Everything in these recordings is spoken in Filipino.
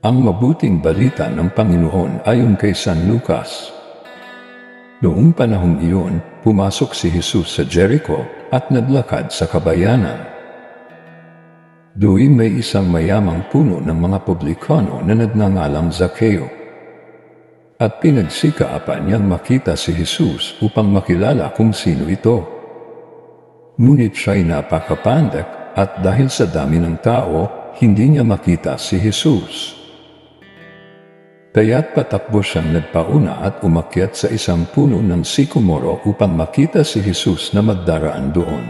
Ang mabuting balita ng Panginoon ayon kay San Lucas. Noong panahong iyon, pumasok si Jesus sa Jericho at naglakad sa kabayanan. Doon may isang mayamang puno ng mga publikano na nagngangalang Zaccheo. At pinagsikaapan niyang makita si Jesus upang makilala kung sino ito. Ngunit siya'y napakapandak at dahil sa dami ng tao, hindi niya makita si Jesus. Kaya't patakbo siyang nagpauna at umakyat sa isang puno ng sikomoro upang makita si Jesus na magdaraan doon.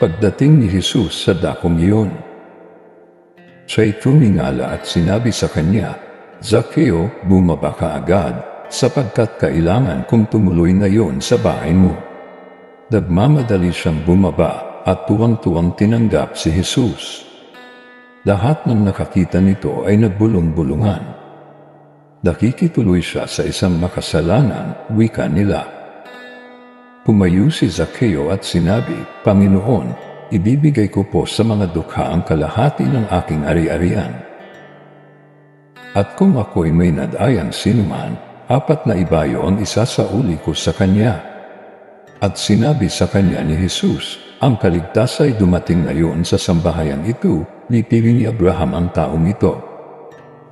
Pagdating ni Jesus sa dakong iyon, siya'y tumingala at sinabi sa kanya, Zaccheo, bumaba ka agad, sapagkat kailangan kong tumuloy na yon sa bahay mo. Nagmamadali siyang bumaba at tuwang-tuwang tinanggap si Jesus. Lahat ng nakakita nito ay nagbulong-bulungan. Nakikituloy siya sa isang makasalanan, wika nila. Pumayo si Zaccheo at sinabi, Panginoon, ibibigay ko po sa mga dukha ang kalahati ng aking ari-arian. At kung ako'y may nadayang sinuman, apat na ibayo ang isa sa uli ko sa kanya. At sinabi sa kanya ni Jesus, ang kaligtas ay dumating ngayon sa sambahayan ito, lipili ni Abraham ang taong ito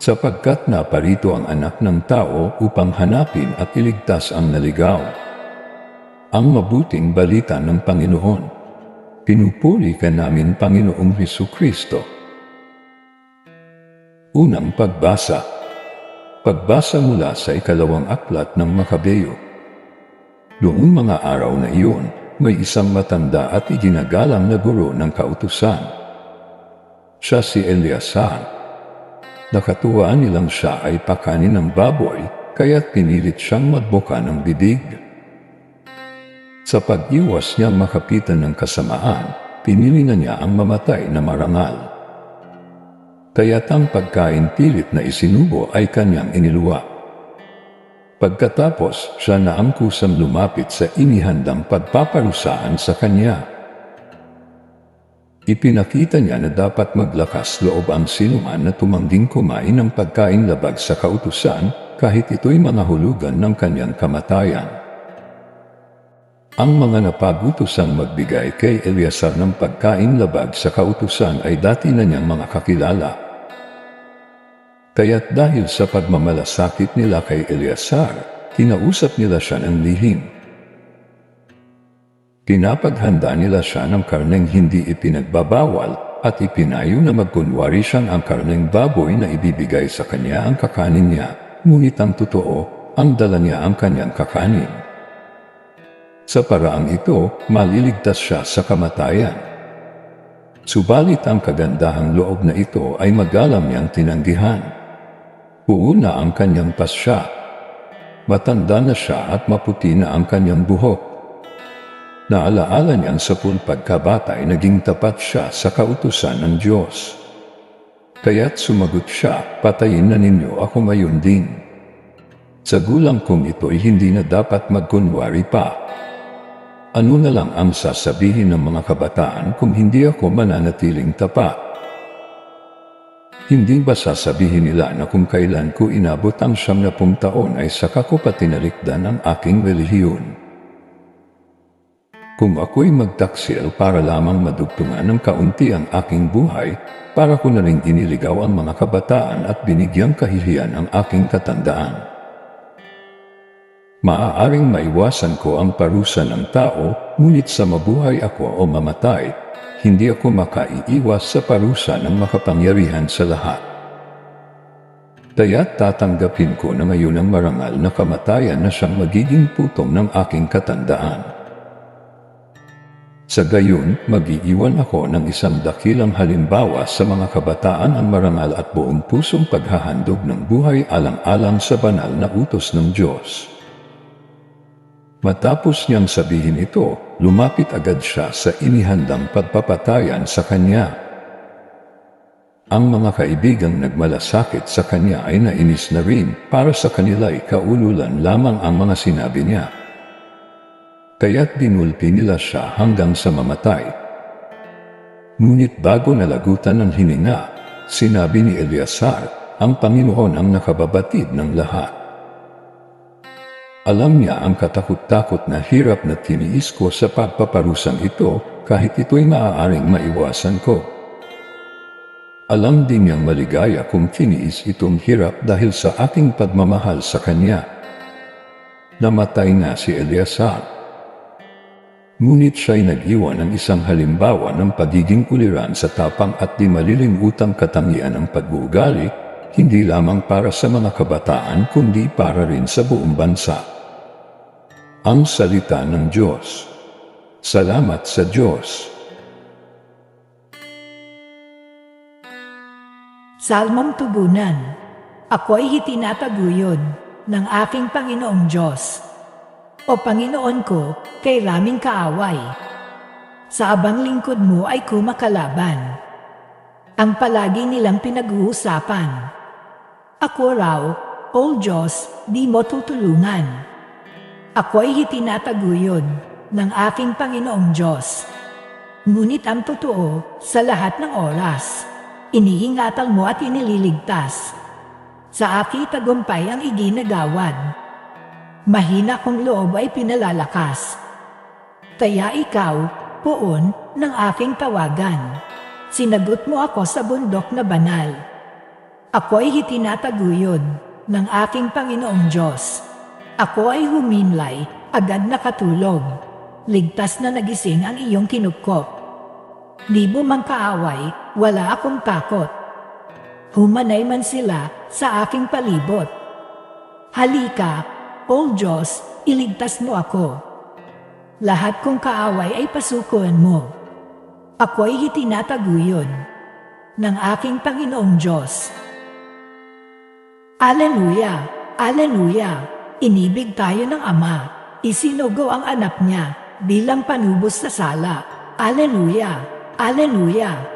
sapagkat naparito ang anak ng tao upang hanapin at iligtas ang naligaw. Ang mabuting balita ng Panginoon. Pinupuri ka namin Panginoong Heso Kristo. Unang pagbasa. Pagbasa mula sa ikalawang aklat ng Makabeyo. Noong mga araw na iyon, may isang matanda at iginagalang na guro ng kautusan. Siya si Eliasar, Nakatuwaan nilang siya ay pakanin ng baboy, kaya't pinilit siyang magbuka ng bibig. Sa pag-iwas niya makapitan ng kasamaan, pinili na niya ang mamatay na marangal. Kaya't ang pagkain pilit na isinubo ay kanyang iniluwa. Pagkatapos, siya na ang kusang lumapit sa inihandang pagpaparusahan sa kanya. Ipinakita niya na dapat maglakas loob ang sinuman na tumangging kumain ng pagkain labag sa kautusan kahit ito'y mga hulugan ng kanyang kamatayan. Ang mga napagutosang magbigay kay Eliasar ng pagkain labag sa kautusan ay dati na niyang mga kakilala. Kaya't dahil sa pagmamalasakit nila kay Eliasar, kinausap nila siya ng lihim. Pinapaghanda nila siya ng karneng hindi ipinagbabawal at ipinayo na magkunwari siyang ang karneng baboy na ibibigay sa kanya ang kakanin niya, ngunit ang totoo, ang dala niya ang kanyang kakanin. Sa paraang ito, maliligtas siya sa kamatayan. Subalit ang kagandahang loob na ito ay magalam niyang tinanggihan. Puuna ang kanyang pasya. Matanda na siya at maputi na ang kanyang buhok. Naalaala niyang sa pagkabata ay naging tapat siya sa kautusan ng Diyos. Kaya't sumagot siya, patayin na ninyo ako mayon din. Sa gulang kong ito'y hindi na dapat magkunwari pa. Ano na lang ang sasabihin ng mga kabataan kung hindi ako mananatiling tapat? Hindi ba sasabihin nila na kung kailan ko inabot ang siyam na taon ay saka ko patinalikdan ang aking relihiyon? Kung ako'y magtaksil para lamang madugtungan ng kaunti ang aking buhay, para ko na rin iniligaw ang mga kabataan at binigyang kahihiyan ang aking katandaan. Maaaring maiwasan ko ang parusa ng tao, ngunit sa mabuhay ako o mamatay, hindi ako makaiiwas sa parusa ng makapangyarihan sa lahat. Kaya't tatanggapin ko na ngayon ang marangal na kamatayan na siyang magiging putong ng aking katandaan. Sa gayon, magiiwan ako ng isang dakilang halimbawa sa mga kabataan ang marangal at buong pusong paghahandog ng buhay alang-alang sa banal na utos ng Diyos. Matapos niyang sabihin ito, lumapit agad siya sa inihandang pagpapatayan sa kanya. Ang mga kaibigang nagmalasakit sa kanya ay nainis na rin para sa kanila'y kaululan lamang ang mga sinabi niya kaya't binulpi nila siya hanggang sa mamatay. Ngunit bago nalagutan ng hininga, Sinabi ni Eleazar, ang Panginoon ang nakababatid ng lahat. Alam niya ang katakot-takot na hirap na tiniis ko sa pagpaparusang ito kahit ito'y maaaring maiwasan ko. Alam din niyang maligaya kung tiniis itong hirap dahil sa aking pagmamahal sa kanya. Namatay na si Eleazar. Ngunit siya'y nag-iwan ng isang halimbawa ng pagiging uliran sa tapang at di malilimutang katangian ng pag-uugali, hindi lamang para sa mga kabataan kundi para rin sa buong bansa. Ang Salita ng Diyos Salamat sa Diyos. Salmong Tugunan Ako'y hitinataguyod ng aking Panginoong Diyos. O Panginoon ko, kay raming kaaway. Sa abang lingkod mo ay kumakalaban. Ang palagi nilang pinag-uusapan. Ako raw, O Diyos, di mo tutulungan. Ako'y hitinataguyod ng aking Panginoong Diyos. Ngunit ang totoo, sa lahat ng oras, iniingatan mo at inililigtas. Sa aki tagumpay ang iginagawad. Mahina kong loob ay pinalalakas. Kaya ikaw, poon ng aking tawagan. Sinagot mo ako sa bundok na banal. Ako ay hitinataguyod ng aking Panginoong Diyos. Ako ay huminlay, agad nakatulog. Ligtas na nagising ang iyong kinukop. Libo mang kaaway, wala akong takot. Humanay man sila sa aking palibot. Halika, O Diyos, iligtas mo ako. Lahat kong kaaway ay pasukuan mo. Ako ay hitinataguyod ng aking Panginoong Diyos. Aleluya! Aleluya! Inibig tayo ng Ama. Isinugo ang anak niya bilang panubos sa sala. Aleluya! Aleluya!